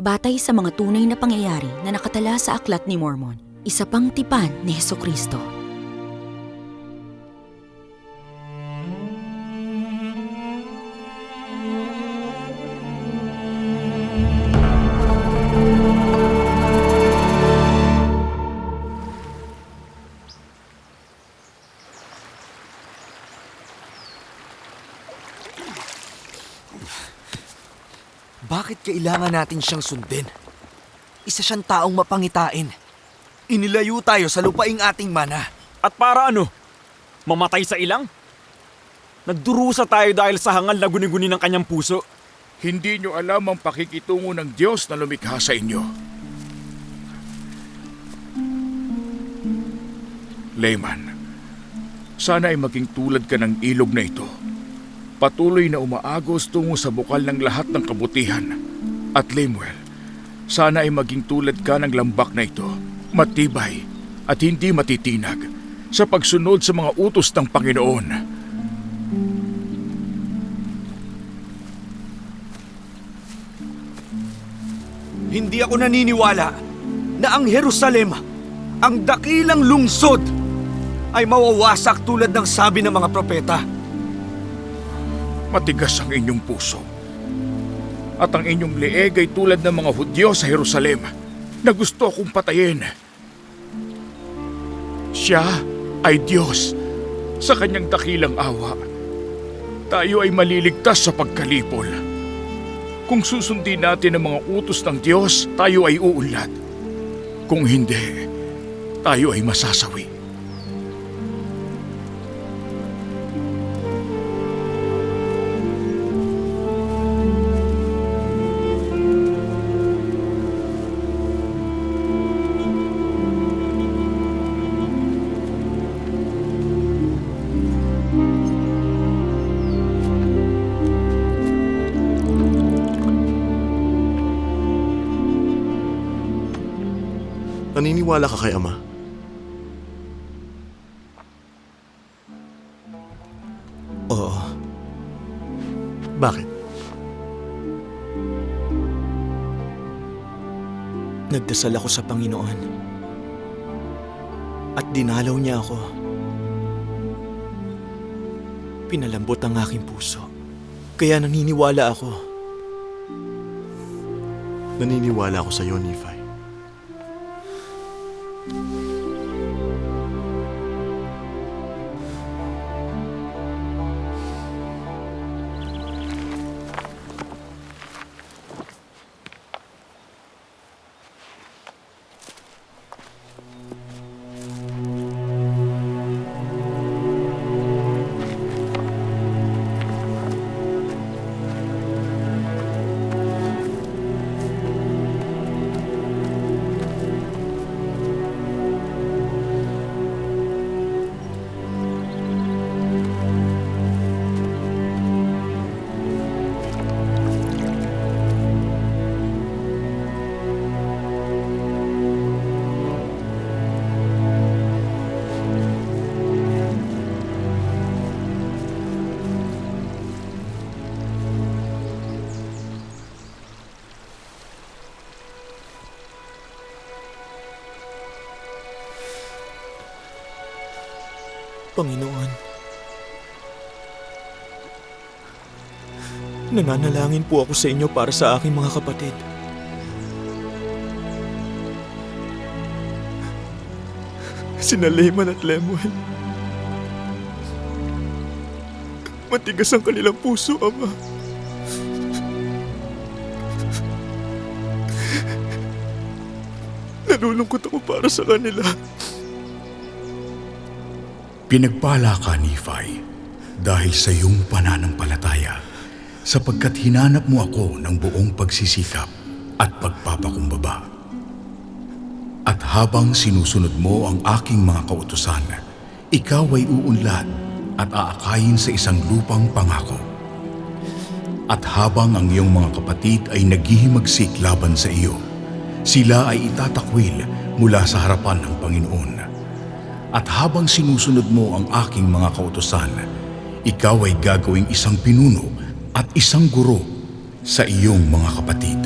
batay sa mga tunay na pangyayari na nakatala sa Aklat ni Mormon. Isa pang tipan ni Heso Kristo. Bakit kailangan natin siyang sundin? Isa siyang taong mapangitain. Inilayo tayo sa lupaing ating mana. At para ano? Mamatay sa ilang? Nagdurusa tayo dahil sa hangal na guni-guni ng kanyang puso. Hindi nyo alam ang pakikitungo ng Diyos na lumikha sa inyo. Layman, sana ay maging tulad ka ng ilog na ito. Patuloy na umaagos tungo sa bukal ng lahat ng kabutihan. At Lemuel, sana ay maging tulad ka ng lambak na ito, matibay at hindi matitinag sa pagsunod sa mga utos ng Panginoon. Hindi ako naniniwala na ang Jerusalem, ang dakilang lungsod, ay mawawasak tulad ng sabi ng mga propeta. Matigas ang inyong puso. At ang inyong leeg ay tulad ng mga Hudyo sa Jerusalem na gusto akong patayin. Siya ay Diyos sa kanyang dakilang awa. Tayo ay maliligtas sa pagkalipol. Kung susundin natin ang mga utos ng Diyos, tayo ay uunlad. Kung hindi, tayo ay masasawi. Naniniwala ka kay Ama? Oo. Bakit? Nagdasal ako sa Panginoon. At dinalaw niya ako. Pinalambot ang aking puso. Kaya naniniwala ako. Naniniwala ako sa iyo, Nephi. Thank you. Panginoon. Nananalangin po ako sa inyo para sa aking mga kapatid. Sina Lehman at Lemuel. Matigas ang kanilang puso, Ama. Nalulungkot ako para sa kanila. Pinagpala ka, Nephi, dahil sa iyong pananampalataya, sapagkat hinanap mo ako ng buong pagsisikap at pagpapakumbaba. At habang sinusunod mo ang aking mga kautusan, ikaw ay uunlad at aakayin sa isang lupang pangako. At habang ang iyong mga kapatid ay naghihimagsik laban sa iyo, sila ay itatakwil mula sa harapan ng Panginoon. At habang sinusunod mo ang aking mga kautosan, ikaw ay gagawing isang pinuno at isang guro sa iyong mga kapatid.